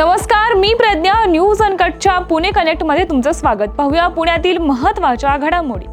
नमस्कार मी प्रज्ञा न्यूज अनकटच्या पुणे कनेक्टमध्ये तुमचं स्वागत. पाहूया पुण्यातील महत्त्वाच्या घडामोडी.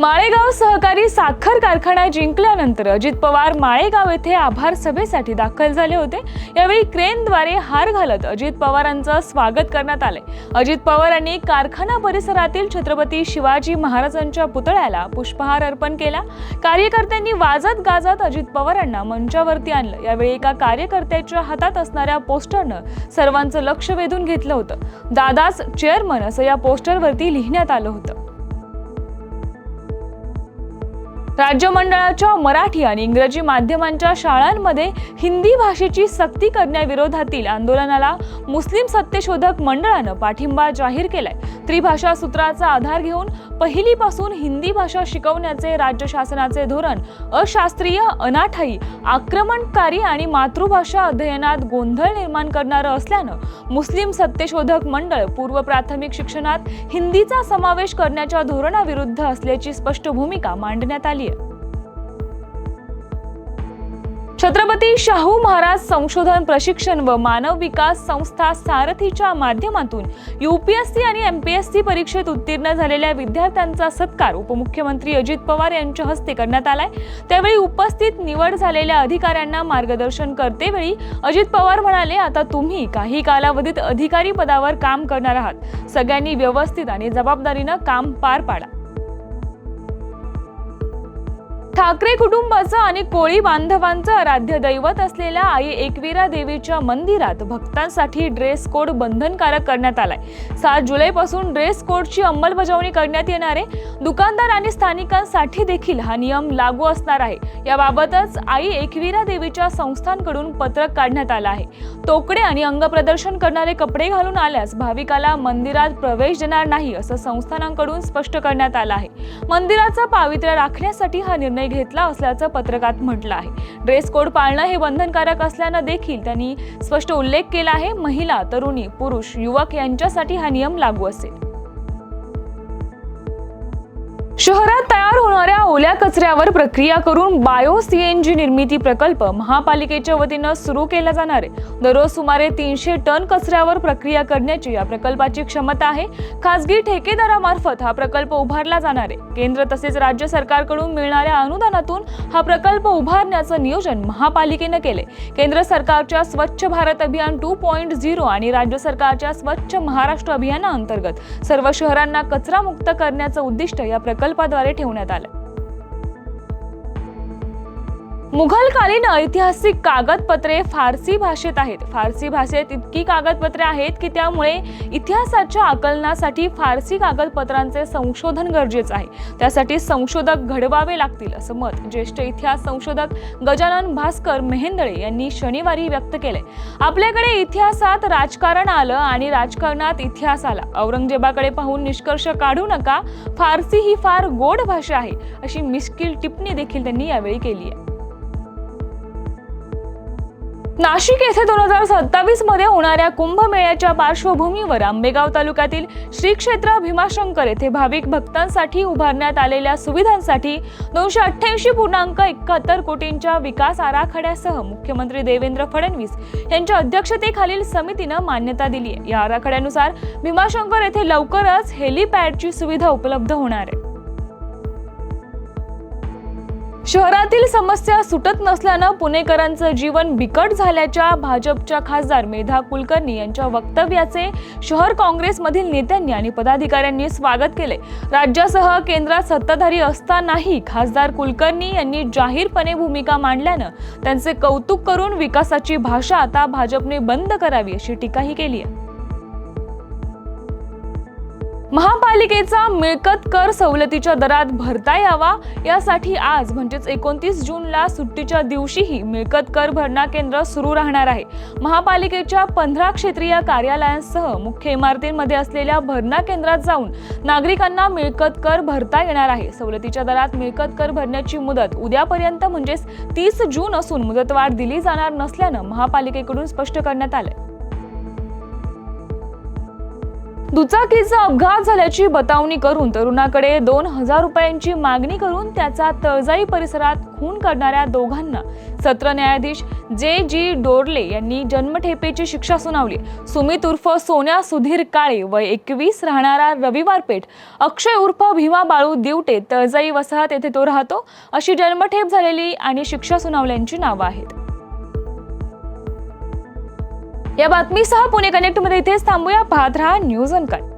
माळेगाव सहकारी साखर कारखाना जिंकल्यानंतर अजित पवार माळेगाव येथे आभार सभेसाठी दाखल झाले होते. यावेळी क्रेनद्वारे हार घालत अजित पवारांचं स्वागत करण्यात आले अजित पवारांनी कारखाना परिसरातील छत्रपती शिवाजी महाराजांच्या पुतळ्याला पुष्पहार अर्पण केला. कार्यकर्त्यांनी वाजत गाजत अजित पवारांना मंचावरती आणलं. यावेळी एका कार्यकर्त्याच्या हातात असणाऱ्या पोस्टरनं सर्वांचं लक्ष वेधून घेतलं होतं. दादाच चेअरमन असं या पोस्टरवरती लिहिण्यात आलं होतं. राज्य मंडळाच्या मराठी आणि इंग्रजी माध्यमांच्या शाळांमध्ये हिंदी भाषेची सक्ती करण्याविरोधातील आंदोलनाला मुस्लिम सत्यशोधक मंडळानं पाठिंबा जाहीर केलाय. त्रिभाषा सूत्राचा आधार घेऊन पहिलीपासून हिंदी भाषा शिकवण्याचे राज्य शासनाचे धोरण अशास्त्रीय अनाठाई आक्रमणकारी आणि मातृभाषा अध्ययनात गोंधळ निर्माण करणारं असल्यानं मुस्लिम सत्यशोधक मंडळ पूर्व प्राथमिक शिक्षणात हिंदीचा समावेश करण्याच्या धोरणाविरुद्ध असल्याची स्पष्ट भूमिका मांडण्यात आली छत्रपती शाहू महाराज संशोधन प्रशिक्षण व मानव विकास संस्था सारथीच्या माध्यमातून युपीएससी आणि एम पी एस सी परीक्षेत उत्तीर्ण झालेल्या विद्यार्थ्यांचा सत्कार उपमुख्यमंत्री अजित पवार यांच्या हस्ते करण्यात आलाय. त्यावेळी उपस्थित निवड झालेल्या अधिकाऱ्यांना मार्गदर्शन करतेवेळी अजित पवार म्हणाले आता तुम्ही काही कालावधीत अधिकारी पदावर काम करणार आहात. सगळ्यांनी व्यवस्थित आणि जबाबदारीनं काम पार पाडा. ठाकरे कुटुंबाचं आणि कोळी बांधवांचं आराध्य दैवत असलेल्या आई एकविरा देवीच्या मंदिरात भक्तांसाठी ड्रेस कोड बंधनकारक करण्यात आलाय. सात जुलैपासून ड्रेस कोडची अंमलबजावणी करण्यात येणार आहे. दुकानदार आणि स्थानिकांसाठी देखील हा नियम लागू असणार आहे. याबाबतच आई एकविरा देवीच्या संस्थांकडून पत्रक काढण्यात आलं आहे. तोकडे आणि अंगप्रदर्शन करणारे कपडे घालून आल्यास भाविकाला मंदिरात प्रवेश देणार नाही असं संस्थानांकडून स्पष्ट करण्यात आलं आहे. मंदिराचा पावित्र्य राखण्यासाठी हा निर्णय घेतला असल्याचं पत्रकात म्हटलं आहे. ड्रेस कोड पाळणं हे बंधनकारक असल्यानं देखील त्यांनी स्पष्ट उल्लेख केला आहे. महिला तरुणी पुरुष युवक यांच्यासाठी हा नियम लागू असेल. शहरात तयार होणाऱ्या ओल्या कचऱ्यावर प्रक्रिया करून बायो सीएनजी निर्मिती प्रकल्प महापालिकेच्या वतीनं सुरू केला जाणार आहे. दररोज सुमारे तीनशे टन कचऱ्यावर प्रक्रिया करण्याची या प्रकल्पाची क्षमता आहे. खासगी ठेकेदारामार्फत हा प्रकल्प उभारला जाणार आहे. केंद्र तसेच राज्य सरकारकडून मिळणाऱ्या अनुदानातून हा प्रकल्प उभारण्याचं नियोजन महापालिकेनं केले केंद्र सरकारच्या स्वच्छ भारत अभियान टू पॉईंट झिरो आणि राज्य सरकारच्या स्वच्छ महाराष्ट्र अभियानाअंतर्गत सर्व शहरांना कचरामुक्त करण्याचं उद्दिष्ट या प्रकल्प प्रकल्पाद्वारे ठेवण्यात आलं. मुघलकालीन ऐतिहासिक कागदपत्रे फारसी भाषेत आहेत. फारसी भाषेत इतकी कागदपत्रे आहेत की त्यामुळे इतिहासाच्या आकलनासाठी फारसी कागदपत्रांचे संशोधन गरजेचं आहे. त्यासाठी संशोधक घडवावे लागतील असं मत ज्येष्ठ इतिहास संशोधक गजानन भास्कर मेहेंदळे यांनी शनिवारी व्यक्त केले आपल्याकडे इतिहासात राजकारण आलं आणि राजकारणात इतिहास आला. औरंगजेबाकडे पाहून निष्कर्ष काढू नका. फारसी ही फार गोड भाषा आहे अशी मिश्किल टिप्पणी देखील त्यांनी यावेळी केली आहे. नाशिक येथे दोन हजार सत्तावीसमध्ये होणाऱ्या कुंभमेळ्याच्या पार्श्वभूमीवर आंबेगाव तालुक्यातील श्री क्षेत्र भीमाशंकर येथे भाविक भक्तांसाठी उभारण्यात आलेल्या सुविधांसाठी दोनशे अठ्ठ्याऐंशी पूर्णांक एकाहत्तर कोटींच्या विकास आराखड्यासह मुख्यमंत्री देवेंद्र फडणवीस यांच्या अध्यक्षतेखालील समितीनं मान्यता दिली आहे. या आराखड्यानुसार भीमाशंकर येथे लवकरच हेलिपॅडची सुविधा उपलब्ध होणार आहे. शहरातील समस्या सुटत नसल्यानं पुणेकरांचं जीवन बिकट झाल्याच्या भाजपच्या खासदार मेधा कुलकर्णी यांच्या वक्तव्याचे शहर काँग्रेसमधील नेत्यांनी आणि पदाधिकाऱ्यांनी स्वागत केले. राज्यासह केंद्रात सत्ताधारी असतानाही खासदार कुलकर्णी यांनी जाहीरपणे भूमिका मांडल्यानं त्यांचे कौतुक करून विकासाची भाषा आता भाजपने बंद करावी अशी टीकाही केली आहे महापालिकेचा मिळकत कर सवलतीच्या दरात भरता यावा. यासाठी आज म्हणजेच एकोणतीस जूनला सुट्टीच्या दिवशीही मिळकत कर भरणा केंद्र सुरू राहणार आहे. महापालिकेच्या पंधरा क्षेत्रीय कार्यालयांसह मुख्य इमारतींमध्ये असलेल्या भरणा केंद्रात जाऊन नागरिकांना मिळकत कर भरता येणार आहे. सवलतीच्या दरात मिळकत कर भरण्याची मुदत उद्यापर्यंत म्हणजेच तीस जून असून मुदतवाढ दिली जाणार नसल्यानं महापालिकेकडून स्पष्ट करण्यात आलंय. दुचाकीचा अपघात झाल्याची बतावणी करून तरुणाकडे दोन हजार रुपयांची मागणी करून त्याचा तळजाई परिसरात खून करणाऱ्या दोघांना सत्र न्यायाधीश जे जी डोरले यांनी जन्मठेपेची शिक्षा सुनावली. सुमित उर्फ सोन्या सुधीर काळे व एकवीस राहणारा रविवार पेठ अक्षय उर्फ भीमा बाळू दिवटे तळजाई वसाहत येथे तो राहतो. अशी जन्मठेप झालेली आणि शिक्षा सुनावल्यांची नावं आहेत. या बातमीसह पुणे कनेक्टमध्ये इथेच थांबूया. पाहत राहा न्यूज अनकट.